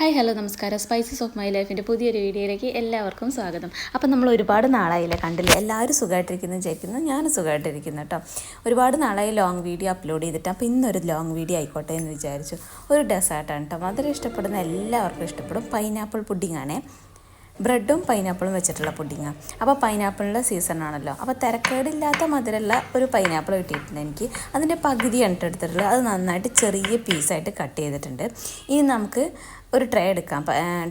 Hi hello നമസ്കാരം. Spices of my ലൈഫിന്റെ പുതിയൊരു വീഡിയോയിലേക്ക് എല്ലാവർക്കും സ്വാഗതം. അപ്പം നമ്മൾ ഒരുപാട് നാളായില്ല കണ്ടില്ല? എല്ലാവരും സുഖമായിട്ടിരിക്കുന്നു വിചാരിക്കുന്നു. ഞാനും സുഖമായിട്ടിരിക്കുന്നു കേട്ടോ ഒരുപാട് നാളായി ലോങ് വീഡിയോ അപ്ലോഡ് ചെയ്തിട്ട്. അപ്പോൾ ഇന്നൊരു ലോങ് വീഡിയോ ആയിക്കോട്ടെ എന്ന് വിചാരിച്ചു. ഒരു ഡെസേർട്ടാണ് കേട്ടോ മധുരം ഇഷ്ടപ്പെടുന്ന എല്ലാവർക്കും ഇഷ്ടപ്പെടും. പൈനാപ്പിൾ പുഡിംഗ് ആണേ. ബ്രെഡും പൈനാപ്പിളും വെച്ചിട്ടുള്ള പുഡിങ്ങാണ് അപ്പോൾ പൈനാപ്പിളിന്റെ സീസൺ ആണല്ലോ. അപ്പോൾ തിരക്കേടില്ലാത്ത മധുരമുള്ള ഒരു പൈനാപ്പിൾ കിട്ടിയിട്ടുണ്ട് എനിക്ക്. അതിന്റെ പകുതിയാണ് ട്ടോ എടുത്തിട്ടുള്ളത്. അത് നന്നായിട്ട് ചെറിയ പീസായിട്ട് കട്ട് ചെയ്തിട്ടുണ്ട്. ഇനി നമുക്ക് ഒരു ട്രേ എടുക്കാം.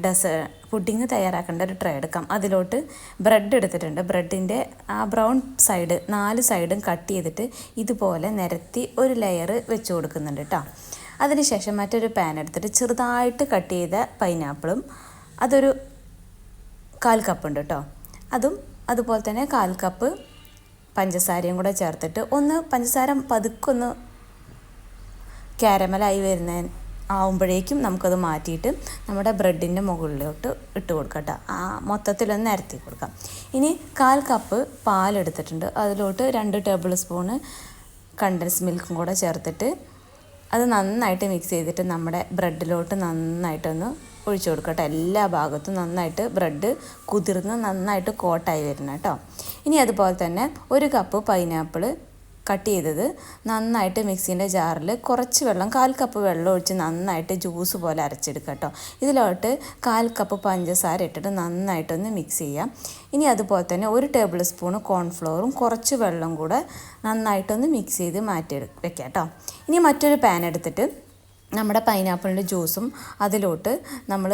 ഡെസ പുഡിങ് തയ്യാറാക്കേണ്ട ഒരു ട്രേ എടുക്കാം. അതിലോട്ട് ബ്രെഡ് എടുത്തിട്ടുണ്ട്. ബ്രെഡിന്റെ ആ ബ്രൗൺ സൈഡ് നാല് സൈഡും കട്ട് ചെയ്തിട്ട് ഇതുപോലെ നിരത്തി ഒരു ലെയർ വെച്ച് കൊടുക്കുന്നുണ്ട് കേട്ടോ അതിനുശേഷം മറ്റൊരു പാൻ എടുത്തിട്ട് ചെറുതായിട്ട് കട്ട് ചെയ്ത പൈനാപ്പിളും അതൊരു കാൽ കപ്പ് ഉണ്ട് കേട്ടോ അതും അതുപോലെ തന്നെ കാൽ കപ്പ് പഞ്ചസാരയും കൂടെ ചേർത്തിട്ട് ഒന്ന് പഞ്ചസാര പതുക്കൊന്ന് ക്യാരമലായി വരുന്ന ആവുമ്പോഴേക്കും നമുക്കത് മാറ്റിയിട്ട് നമ്മുടെ ബ്രെഡിന്റെ മുകളിലോട്ട് ഇട്ട് കൊടുക്കാം കേട്ടോ ആ മൊത്തത്തിലൊന്ന് നിരത്തി കൊടുക്കാം. ഇനി കാൽ കപ്പ് പാലെടുത്തിട്ടുണ്ട് അതിലോട്ട് രണ്ട് ടേബിൾ സ്പൂണ് കണ്ടൻസ് മിൽക്കും കൂടെ ചേർത്തിട്ട് അത് നന്നായിട്ട് മിക്സ് ചെയ്തിട്ട് നമ്മുടെ ബ്രെഡിലോട്ട് നന്നായിട്ടൊന്ന് ഒഴിച്ചു കൊടുക്കട്ടെ. എല്ലാ ഭാഗത്തും നന്നായിട്ട് ബ്രെഡ് കുതിർന്ന് നന്നായിട്ട് കോട്ടായി വരണം കേട്ടോ. ഇനി അതുപോലെ തന്നെ ഒരു കപ്പ് പൈനാപ്പിൾ കട്ട് ചെയ്തത് നന്നായിട്ട് മിക്സീന്റെ ജാറിൽ കുറച്ച് വെള്ളം കാൽ കപ്പ് വെള്ളം ഒഴിച്ച് നന്നായിട്ട് ജ്യൂസ് പോലെ അരച്ചെടുക്കുക കേട്ടോ. ഇതിലോട്ട് കാൽ കപ്പ് പഞ്ചസാര ഇട്ടിട്ട് നന്നായിട്ടൊന്ന് മിക്സ് ചെയ്യാം. ഇനി അതുപോലെ തന്നെ ഒരു ടേബിൾ സ്പൂണ് കോൺഫ്ലോറും കുറച്ച് വെള്ളം കൂടെ നന്നായിട്ടൊന്ന് മിക്സ് ചെയ്ത് മാറ്റി വെക്കാം കേട്ടോ. ഇനി മറ്റൊരു പാൻ എടുത്തിട്ട് നമ്മുടെ പൈനാപ്പിളിന്റെ ജ്യൂസും അതിലോട്ട് നമ്മൾ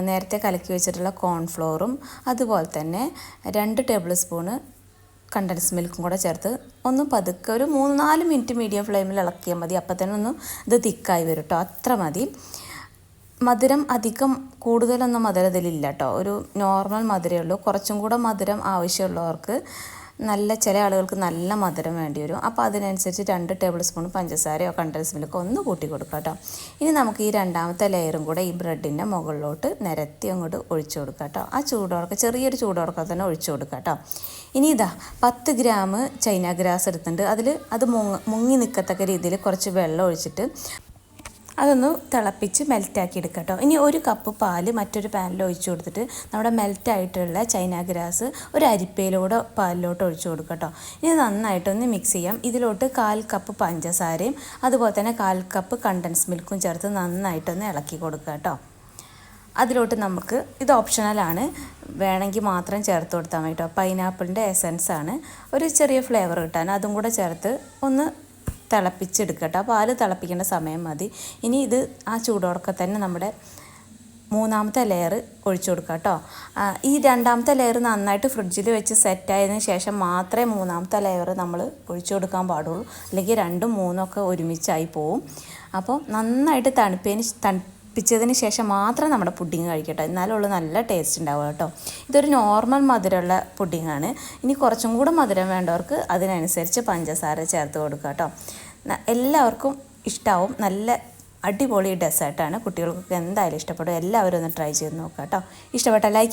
നേരത്തെ കലക്കി വെച്ചിട്ടുള്ള കോൺഫ്ലോറും അതുപോലെ തന്നെ രണ്ട് ടേബിൾ സ്പൂണ് കണ്ടൻസ് മിൽക്കും കൂടെ ചേർത്ത് ഒന്ന് പതുക്കെ ഒരു മൂന്ന് നാല് മിനിറ്റ് മീഡിയം ഫ്ലെയിമിൽ ഇളക്കിയാൽ മതി. അപ്പം തന്നെ ഒന്ന് ഇത് തിക്കായി വരും കേട്ടോ അത്ര മതി. മധുരം അധികം കൂടുതലൊന്നും മധുരം ഇതിലില്ല കേട്ടോ ഒരു നോർമൽ മധുരമേ ഉള്ളൂ. കുറച്ചും കൂടെ മധുരം ആവശ്യമുള്ളവർക്ക് നല്ല ചില ആളുകൾക്ക് നല്ല മധുരം വേണ്ടി വരും. അപ്പോൾ അതിനനുസരിച്ച് രണ്ട് ടേബിൾ സ്പൂൺ പഞ്ചസാരയോ കണ്ടൻസ് മിൽക്കോ ഒന്ന് കൂട്ടി കൊടുക്കുക കേട്ടോ ഇനി നമുക്ക് ഈ രണ്ടാമത്തെ ലെയറും കൂടെ ഈ ബ്രെഡിന്റെ മുകളിലോട്ട് നിരത്തി അങ്ങോട്ട് ഒഴിച്ചു കൊടുക്കുക കേട്ടോ ആ ചൂടോടക്കം ചെറിയൊരു ചൂടോടക്കം തന്നെ ഒഴിച്ചു കൊടുക്കുക കേട്ടോ ഇനി ഇതാ പത്ത് ഗ്രാം ചൈന ഗ്രാസ് എടുത്തിട്ടുണ്ട്. അതിൽ അത് മുങ്ങ നിൽക്കത്തക്ക രീതിയിൽ കുറച്ച് വെള്ളം ഒഴിച്ചിട്ട് അതൊന്ന് തിളപ്പിച്ച് മെൽറ്റാക്കി എടുക്കുക കേട്ടോ ഇനി ഒരു കപ്പ് പാൽ മറ്റൊരു പാനിൽ ഒഴിച്ചു കൊടുത്തിട്ട് നമ്മുടെ മെൽറ്റായിട്ടുള്ള ചൈന ഗ്രാസ് ഒരു അരിപ്പയിലൂടെ പാലിലോട്ട് ഒഴിച്ചു കൊടുക്കുക കേട്ടോ ഇനി നന്നായിട്ടൊന്ന് മിക്സ് ചെയ്യാം. ഇതിലോട്ട് കാൽ കപ്പ് പഞ്ചസാരയും അതുപോലെ തന്നെ കാൽ കപ്പ് കണ്ടൻസ് മിൽക്കും ചേർത്ത് നന്നായിട്ടൊന്ന് ഇളക്കി കൊടുക്കുക കേട്ടോ അതിലോട്ട് നമുക്ക് ഇത് ഓപ്ഷണലാണ് വേണമെങ്കിൽ മാത്രം ചേർത്ത് കൊടുത്താൽ മതി കേട്ടോ പൈനാപ്പിളിന്റെ എസൻസ് ആണ്. ഒരു ചെറിയ ഫ്ലേവർ കിട്ടാൻ അതും കൂടെ ചേർത്ത് ഒന്ന് തിളപ്പിച്ചെടുക്കുക കേട്ടോ പാൽ തിളപ്പിക്കേണ്ട സമയം മതി. ഇനി ഇത് ആ ചൂടോടൊക്കെ തന്നെ നമ്മുടെ മൂന്നാമത്തെ ലെയർ ഒഴിച്ചു കൊടുക്കുക കേട്ടോ. ഈ രണ്ടാമത്തെ ലെയർ നന്നായിട്ട് ഫ്രിഡ്ജിൽ വെച്ച് സെറ്റായതിനു ശേഷം മാത്രമേ മൂന്നാമത്തെ ലെയർ നമ്മൾ ഒഴിച്ചു കൊടുക്കാൻ പാടുള്ളൂ. അല്ലെങ്കിൽ രണ്ടും മൂന്നും ഒക്കെ ഒരുമിച്ചായി പോവും. അപ്പോൾ നന്നായിട്ട് തണുപ്പതിന് തണുപ്പിച്ചതിന് ശേഷം മാത്രം നമ്മുടെ പുഡിങ് കഴിക്കട്ടെ. എന്നാലുള്ളൂ നല്ല ടേസ്റ്റ് ഉണ്ടാവുക കേട്ടോ. ഇതൊരു നോർമൽ മധുരമുള്ള പുഡിങ്ങാണ് ഇനി കുറച്ചും കൂടെ മധുരം വേണ്ടവർക്ക് അതിനനുസരിച്ച് പഞ്ചസാര ചേർത്ത് കൊടുക്കുക കേട്ടോ. എല്ലാവർക്കും ഇഷ്ടാവും. നല്ല അടിപൊളി ഡെസേർട്ടാണ് കുട്ടികൾക്കൊക്കെ എന്തായാലും ഇഷ്ടപ്പെടും. എല്ലാവരും ഒന്ന് ട്രൈ ചെയ്ത് നോക്കാം കേട്ടോ. ഇഷ്ടപ്പെട്ട ലൈക്ക്